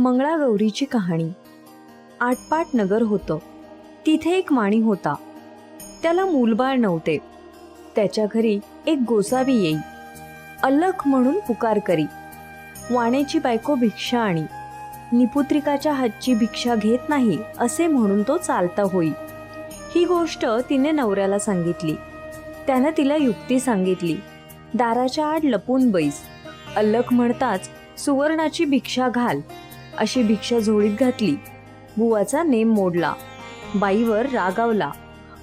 मंगळागौरीची कहाणी. आटपाट नगर होतं. तिथे एक वाणी होता. त्याला मूलबाळ नव्हते. त्याच्या घरी एक गोसावी येई. अलख म्हणून पुकार करी. वाण्याची बायको भिक्षा आणि. निपुत्रिकाच्या हातची भिक्षा घेत नाही असे म्हणून तो चालता होई. ही गोष्ट तिने नवऱ्याला सांगितली. त्यानं तिला युक्ती सांगितली. दाराच्या आड लपून बैस. अल्लख म्हणताच सुवर्णाची भिक्षा घाल. अशी भिक्षा झोळीत घातली. बुवाचा नेम मोडला. बाईवर रागावला.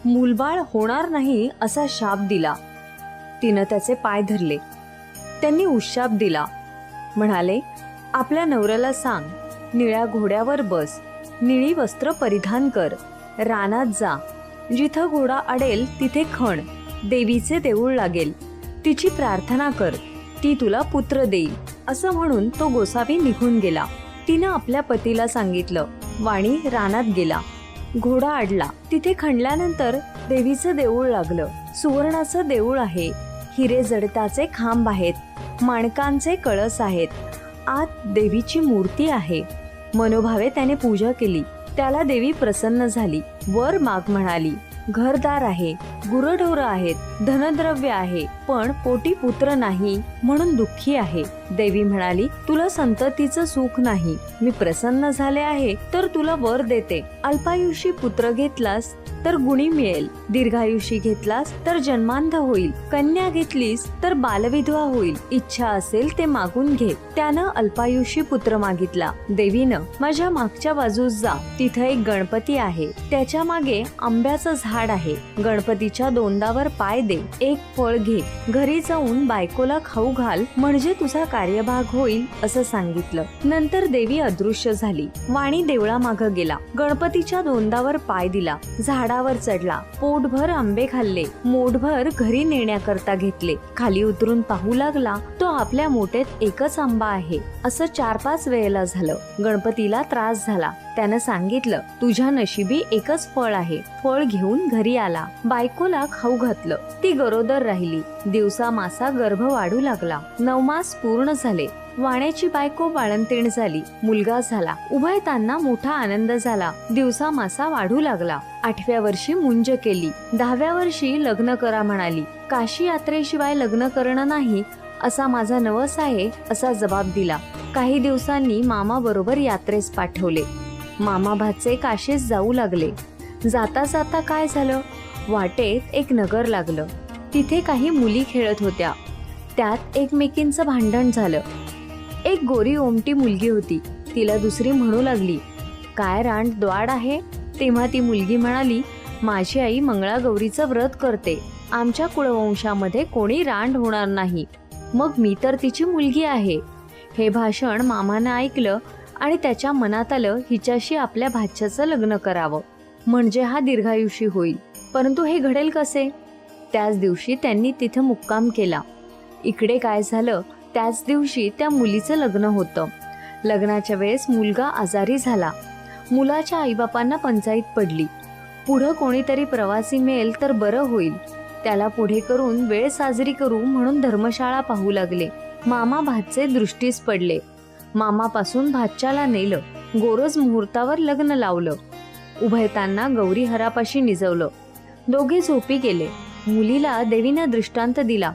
मूलबाळ होणार नाही असा शाप दिला. तिनं त्याचे पाय धरले. त्यांनी उशाप दिला. म्हणाले आपल्या नवऱ्याला सांग. निळ्या घोड्यावर बस. निळी वस्त्र परिधान कर. रानात जा. जिथं घोडा अडेल तिथे खण. देवीचे देऊळ लागेल. तिची प्रार्थना कर. ती तुला पुत्र देईल. असं म्हणून तो गोसावी निघून गेला. तिनं आपल्या पतीला सांगितलं. वाणी रानात गेला. घोडा अडला तिथे खणल्यानंतर देवीचं देऊळ लागलं. सुवर्णाचं देऊळ आहे. हिरे जडताचे खांब आहेत. माणकांचे कळस आहेत. आत देवीची मूर्ती आहे. मनोभावे त्याने पूजा केली. त्याला देवी प्रसन्न झाली. वर माग म्हणाली घरदार आहे. गुरढोरं आहेत धनद्रव्य आहे पण पोटी पुत्र नाही म्हणून दुःखी आहे. देवी म्हणाली तुला संततीचं सुख नाही. मी प्रसन्न झाले आहे तर तुला वर देते. अल्पायुषी पुत्र घेतलास तर गुणी मिळेल. दीर्घायुषी घेतलास तर जन्मांध होईल. कन्या घेतलीस तर बालविधवा होईल. इच्छा असेल ते मागून घे. त्यानं अल्पायुषी पुत्र मागितला. देवीनं माझ्या मागच्या बाजूस जा. तिथं एक गणपती आहे. त्याच्यामागे आंब्याचं झाड आहे. गणपतीच्या दोनदावर पाय दे. एक फळ घे. घरी जाऊन बायकोला खाऊ घाल. म्हणजे तुझा कार्यभाग होईल असं सांगितलं. नंतर देवी अदृश्य झाली. वाणी देवळा माग गेला. गणपतीच्या दोनदावर पाय दिला. झाडावर चढला. पोटभर आंबे खाल्ले. मोठभर घरी नेण्याकरता घेतले. खाली उतरून पाहू लागला तो आपल्या मोठेत एकच आंबा आहे. असं चार पाच वेळेला झालं. गणपतीला त्रास झाला. त्यानं सांगितलं तुझ्या नशिबी एकच फळ आहे. फळ घेऊन घरी आला. बायकोला खाऊ घातलं. ती गरोदर राहिली. दिवसा मासा गर्भ वाढू लागला. नवमास पूर्ण झाले. वाण्याची बायको बाळंतीण झाली. मुलगा झाला. उभयतांना मोठा आनंद झाला. दिवसा मासा वाढू लागला. आठव्या वर्षी मुंज केली. दहाव्या वर्षी लग्न करा म्हणाली. काशी यात्रेशिवाय लग्न करणं नाही असा माझा नवस आहे असा जबाब दिला. काही दिवसांनी मामा बरोबर यात्रेस पाठवले. मामा भाचे काशीस जाऊ लागले. जाता जाता काय झालं? वाटेत एक नगर लागलं. तिथे काही मुली खेळत होत्या. त्यात एकमेकींचं भांडण झालं. एक गोरी ओमटी मुलगी होती. तिला दुसरी म्हणू लागली काय रांड द्वाड आहे? तेव्हा ती मुलगी म्हणाली माझी आई मंगळागौरीचं व्रत करते. आमच्या कुळवंशामध्ये कोणी रांड होणार नाही. मग मी तर तिची मुलगी आहे. हे भाषण मामानं ऐकलं आणि त्याच्या मनात आलं हिच्याशी आपल्या भाच्याचं लग्न करावं. म्हणजे हा दीर्घायुषी होईल. परंतु हे घडेल कसे? त्याच दिवशी त्यांनी तिथं मुक्काम केला. इकडे काय झालं? त्याच दिवशी त्या मुलीचं लग्न होतं. लग्नाच्या वेळेस मुलगा आजारी झाला. मुलाच्या आईबापांना पंचायत पडली. पुढं कोणीतरी प्रवासी मिळेल तर बरं होईल. त्याला पुढे करून वेळ साजरी करू म्हणून धर्मशाळा पाहू लागले. मामा भातचे दृष्टीस पडले. मामापासून भाच्याला नेलं गोरज मुहूर्तावर लग्न लावलं. उभयतांना गौरी हरापाशी निजवलं. दोघे झोपी गेले. मुलीला देवीनं दृष्टांत दिला.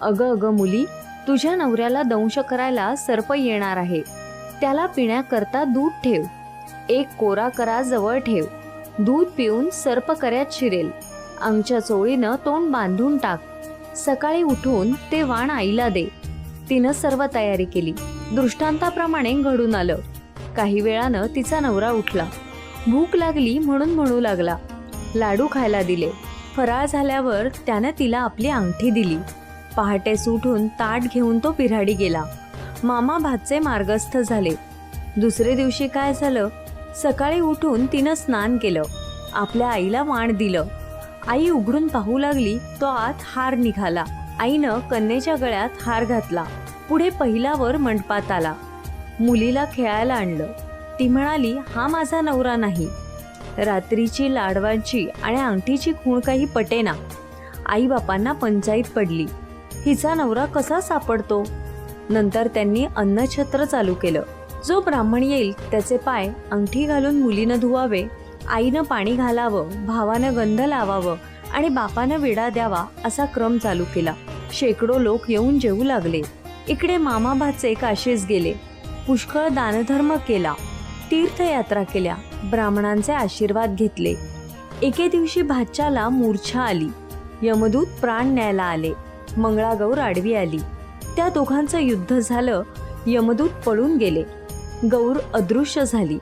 अगं अगं मुली तुझ्या नवऱ्याला दंश करायला सर्प येणार आहे. त्याला पिण्याकरता दूध ठेव. एक कोरा करा जवळ ठेव. दूध पिऊन सर्प कर्यात शिरेल. आमच्या चोळीनं तोंड बांधून टाक. सकाळी उठून ते वाण आईला दे. तिनं सर्व तयारी केली. दृष्टांताप्रमाणे घडून आलं. काही वेळानं तिचा नवरा उठला. भूक लागली म्हणून म्हणू लागला. लाडू खायला दिले. फराळ झाल्यावर त्यानं तिला आपली अंगठी दिली. पहाटे सुटून ताट घेऊन तो पिऱ्हाडी गेला. मामा भातचे मार्गस्थ झाले. दुसरे दिवशी काय झालं? सकाळी उठून तिनं स्नान केलं. आपल्या आईला वाण दिलं. आई उघडून पाहू लागली तो आत हार निघाला. आईनं कन्येच्या गळ्यात हार घातला. पुढे पहिल्यावर मंडपात आला. मुलीला खेळायला आणलं. ती म्हणाली हा माझा नवरा नाही. रात्रीची लाडवांची आणि अंगठीची खूण काही पटेना आई बापांना पंचायत पडली. हिचा नवरा कसा सापडतो? नंतर त्यांनी अन्नछत्र चालू केलं. जो ब्राह्मण येईल त्याचे पाय अंगठी घालून मुलीनं धुवावे आईनं पाणी घालावं भावानं गंध लावावं आणि बापानं विडा द्यावा असा क्रम चालू केला. शेकडो लोक येऊन जेवू लागले. इकडे मामा भाचे काशीस गेले. पुष्कळ दानधर्म केला. तीर्थयात्रा केल्या. ब्राह्मणांचे आशीर्वाद घेतले. एके दिवशी भाच्याला मूर्छा आली. यमदूत प्राण न्यायला आले. मंगळागौर आडवी आली. त्या दोघांचं युद्ध झालं. यमदूत पळून गेले. गौर अदृश्य झाली.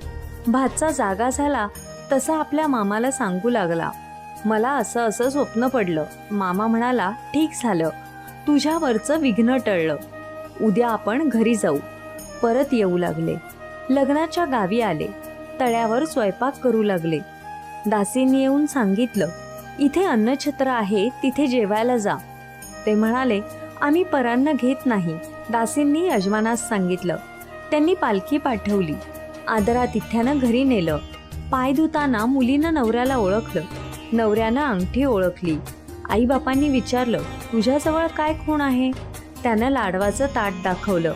भातचा जागा झाला. तसा आपल्या मामाला सांगू लागला. मला असं असं स्वप्न पडलं. मामा म्हणाला ठीक झालं. तुझ्यावरचं विघ्न टळलं. उद्या आपण घरी जाऊ. परत येऊ लागले. लग्नाच्या गावी आले. तळ्यावर स्वयंपाक करू लागले. दासींनी येऊन सांगितलं इथे अन्नछत्र आहे तिथे जेवायला जा. ते म्हणाले आम्ही परान्न घेत नाही. दासींनी यजमानास सांगितलं. त्यांनी पालखी पाठवली. आदरातिथ्यानं घरी नेलं. पाय धुताना मुलीनं नवऱ्याला ओळखलं. नवऱ्यानं अंगठी ओळखली. आईबापांनी विचारलं तुझ्याजवळ काय खूण आहे? त्यानं लाडवाचं ताट दाखवलं.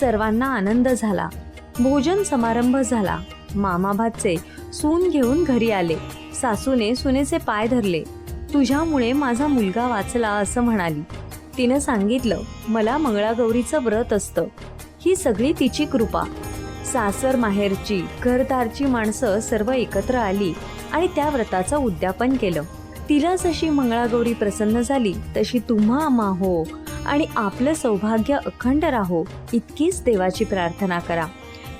सर्वांना आनंद झाला. भोजन समारंभ झाला. मामाभातचे सून घेऊन घरी आले. सासूने सुनेचे पाय धरले. तुझ्यामुळे माझा मुलगा वाचला असं म्हणाली. तिनं सांगितलं मला मंगळागौरीचं व्रत असतं. ही सगळी तिची कृपा. सासर माहेरची घरदारची माणसं सर्व एकत्र आली आणि त्या व्रताचं उद्यापन केलं. तिला जशी मंगळागौरी प्रसन्न झाली. तशी तुम्हा आम्हा हो आणि आपलं सौभाग्य अखंड राहो इतकीच देवाची प्रार्थना करा.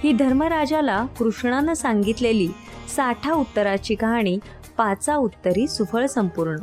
ही धर्मराजाला कृष्णानं सांगितलेली साठा उत्तराची कहाणी पाचा उत्तरी सुफळ संपूर्ण.